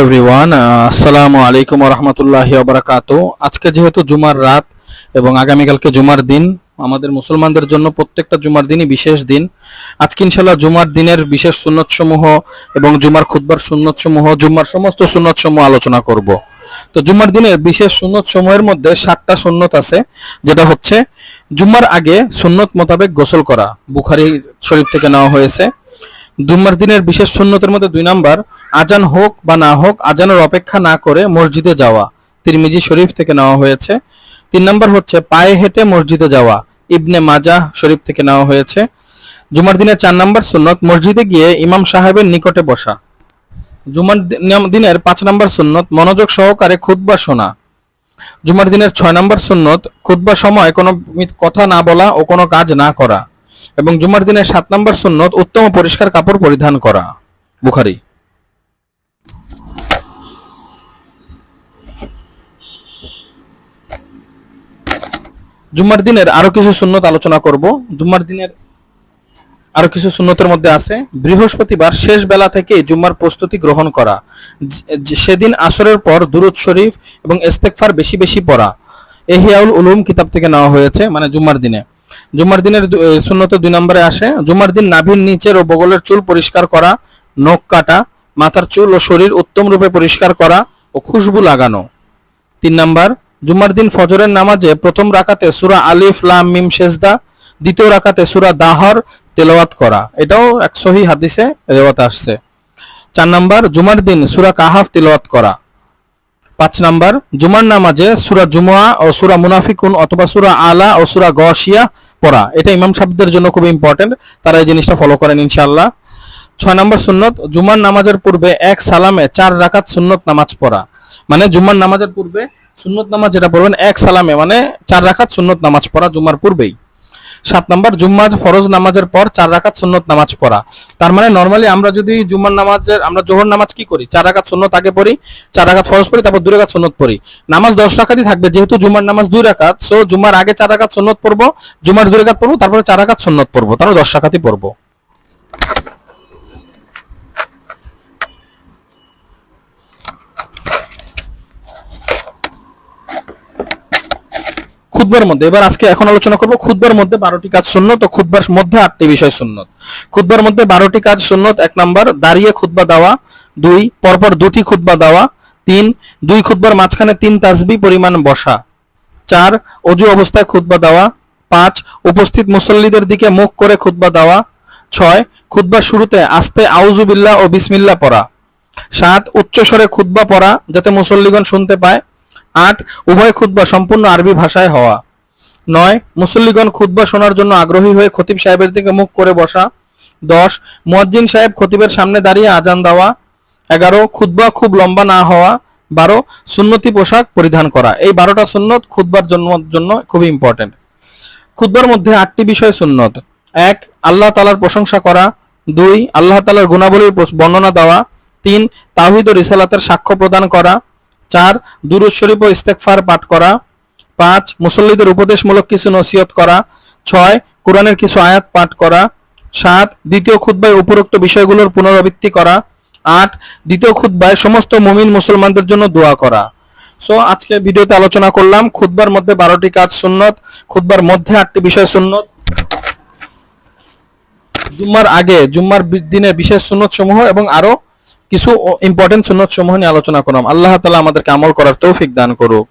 Everyone আসসালামু আলাইকুম রহমতুল্লাহ বারাকাত আজকে যেহেতু জুমার রাত এবং আগামীকালকে জুমার দিন, আমাদের মুসলমানদের জন্য প্রত্যেকটা জুমার দিনই বিশেষ দিন। আজকে ইনশাল্লাহ জুমার দিনের বিশেষ সুন্নত সমূহ এবং জুমার খুদ্বার সুন্নত সমূহ জুমার সমস্ত সুন্নত সমূহ আলোচনা করব। তো জুমার দিনের বিশেষ সুন্নত সমূহের মধ্যে সাতটা সুন্নত আছে, যেটা হচ্ছে, জুমার আগে সুন্নত মোতাবেক গোসল করা। বুখারি শরীফ থেকে নেওয়া হয়েছে। জুম্মার দিনের বিশেষ সুন্নতের মধ্যে দুই নাম্বার, আজান হোক বা না হোক, আজানের অপেক্ষা না করে মসজিদে যাওয়া। তিরমিজি শরীফ থেকে নেওয়া হয়েছে। তিন নাম্বার হচ্ছে, পায়ে হেঁটে মসজিদে যাওয়া। ইবনে মাজাহ শরীফ থেকে নেওয়া হয়েছে। জুমার দিনের চার নাম্বার সুন্নত, মসজিদে গিয়ে ইমাম সাহেবের নিকটে বসা। জুমার দিনের পাঁচ নাম্বার সুন্নত, মনোযোগ সহকারে খুতবা শোনা। জুমার দিনের ছয় নাম্বার সুন্নত খুতবার সময় কোনো কথা না বলা ও কোনো কাজ না করা। এবং জুমার দিনের সাত নম্বর সুন্নত উত্তম পরিষ্কার কাপড় পরিধান করা। বুখারি। জুম্মার দিনের আরও কিছু সুন্নত আলোচনা করব। জুম্মার দিনের আরও কিছু সুন্নতের মধ্যে আছে, বৃহস্পতিবার শেষ বেলা থেকে জুম্মার প্রস্তুতি গ্রহণ করা। সেদিন আসরের পর দুরুদ শরীফ এবং ইস্তেগফার বেশি বেশি পড়া। এহিয়াউল উলুম কিতাব থেকে নেওয়া হয়েছে মানে জুম্মার দিনে। জুম্মার দিনের সুন্নত দুই নম্বরে আসে, জুমার দিন নাভির নিচের ও বগলের চুল পরিষ্কার করা, নখ কাটা, মাথার চুল ও শরীর উত্তম রূপে পরিষ্কার করা ও খুশবু লাগানো। তিন নাম্বার, জুমার দিন ফজরের নামাজে প্রথম রাকাতে সুরা আলিফ, লাম, মিম, সেজদা, দ্বিতীয় রাকাতে সুরা দাহর তেলাওয়াত করা। এটাও এক সহি হাদিসে রেওয়াত আসছে। চার নাম্বার, জুমার দিন সুরা কাহাফ তেলাওয়াত করা। পাঁচ নাম্বার, জুমার নামাজে সুরা জুমুয়া ও সুরা মুনাফিকুন অথবা সুরা আলা ও সুরা গশিয়া পড়া। এটা ইমাম সাহেবদের জন্য খুব ইম্পর্টেন্ট তারা এই জিনিসটা ফলো করেন ইনশাল্লাহ ছয় নম্বর সুন্নত, জুমার নামাজের পূর্বে এক সালামে চার রাকাত সুন্নত নামাজ পড়া। মানে জুমার নামাজের পূর্বে সুন্নত নামাজ যেটা পড়বেন এক সালামে মানে চার রাকাত সুন্নত নামাজ পড়া জুমার পূর্বেই। সাত নম্বর, জুম্মার ফরজ নামাজের পর চার রাকাত সুন্নত নামাজ পড়া। তার মানে নর্মালি আমরা যদি জুম্মার নামাজের, আমরা জোহর নামাজ কি করি? চার রাকাত সুন্নত আগে পড়ি, চার রাকাত ফরজ পড়ি, তারপর দুই রাকাত সুন্নত পড়ি। নামাজ দশ রাকাতই থাকবে, যেহেতু জুম্মার নামাজ দুই রাকাত সো জুম্মার আগে চার রাকাত সুন্নত পড়ব, জুম্মার দুই রাকাত পড়ব, তারপরে চার রাকাত সুন্নত পড়ব, তারপর দশ রাকাতই পড়ব। খুতবার মধ্যে, এবার আজকে এখন আলোচনা করব খুতবার মধ্যে বারোটি কাজ সুন্নত ও খুতবার মধ্যে আটটি বিষয় সুন্নত। খুতবার মধ্যে বারোটি কাজ সুন্নত, এক নাম্বার, দাঁড়িয়ে খুতবা দেওয়া, দুই, পরপর দুটি খুতবা দেওয়া, তিন, দুই খুতবার মাঝখানে তিন তাসবি পরিমাণ বসা, চার, অজু অবস্থায় খুতবা দেওয়া, পাঁচ, উপস্থিত মুসল্লিদের দিকে মুখ করে খুতবা দেওয়া, ছয় খুতবার শুরুতে আস্তে আউজুবিল্লাহ ও বিসমিল্লাহ পড়া, সাত, উচ্চস্বরে খুতবা পড়া যাতে মুসল্লিগণ শুনতে পায় আট, উভয় খুতবা সম্পূর্ণ আরবি ভাষায় হওয়া। নয়, মুসল্লিগণ খুতবা শোনার জন্য আগ্রহী হয়ে খতিব সাহেবের দিকে মুখ করে বসা। দশ, মুয়াজ্জিন সাহেব খতিবের সামনে দাঁড়িয়ে আজান দেওয়া। এগারো, খুতবা খুব লম্বা না হওয়া। বারো, সুন্নতি পোশাক পরিধান করা। এই বারোটা সুন্নত খুতবার জন্য জন্য খুবই ইম্পর্টেন্ট খুতবার মধ্যে আটটি বিষয় সুন্নত। এক, আল্লাহ তালার প্রশংসা করা। দুই, আল্লাহ তালার গুণাবলীর বর্ণনা দেওয়া। তিন তাহিদ ও রিসালাতের সাক্ষ্য প্রদান করা। চার, দুরুদ শরীফ ও ইস্তেকফার পাঠ করা। পাঁচ, মুসল্লিদের উপদেশমূলক কিছু নসিহত করা। ছয়, কোরআনের কিছু আয়াত পাঠ করা। সাত, দ্বিতীয় খুতবায় উপরোক্ত বিষয়গুলোর পুনরাবৃত্তি করা। আট, দ্বিতীয় খুতবায় সমস্ত মুমিন মুসলমানদের জন্য দোয়া করা। সো আজকে ভিডিওতে আলোচনা করলাম খুতবার মধ্যে বারোটি কাজ সুন্নত, খুতবার মধ্যে আটটি বিষয় সুন্নত। জুম্মার আগে, জুম্মার দিনে বিশেষ সুন্নত সমূহ এবং আরও কিছু ইম্পর্টেন্ট সুন্নত সমূহ নিয়ে আলোচনা করলাম। আল্লাহ তালা আমাদেরকে আমল করার তৌফিক দান করুক।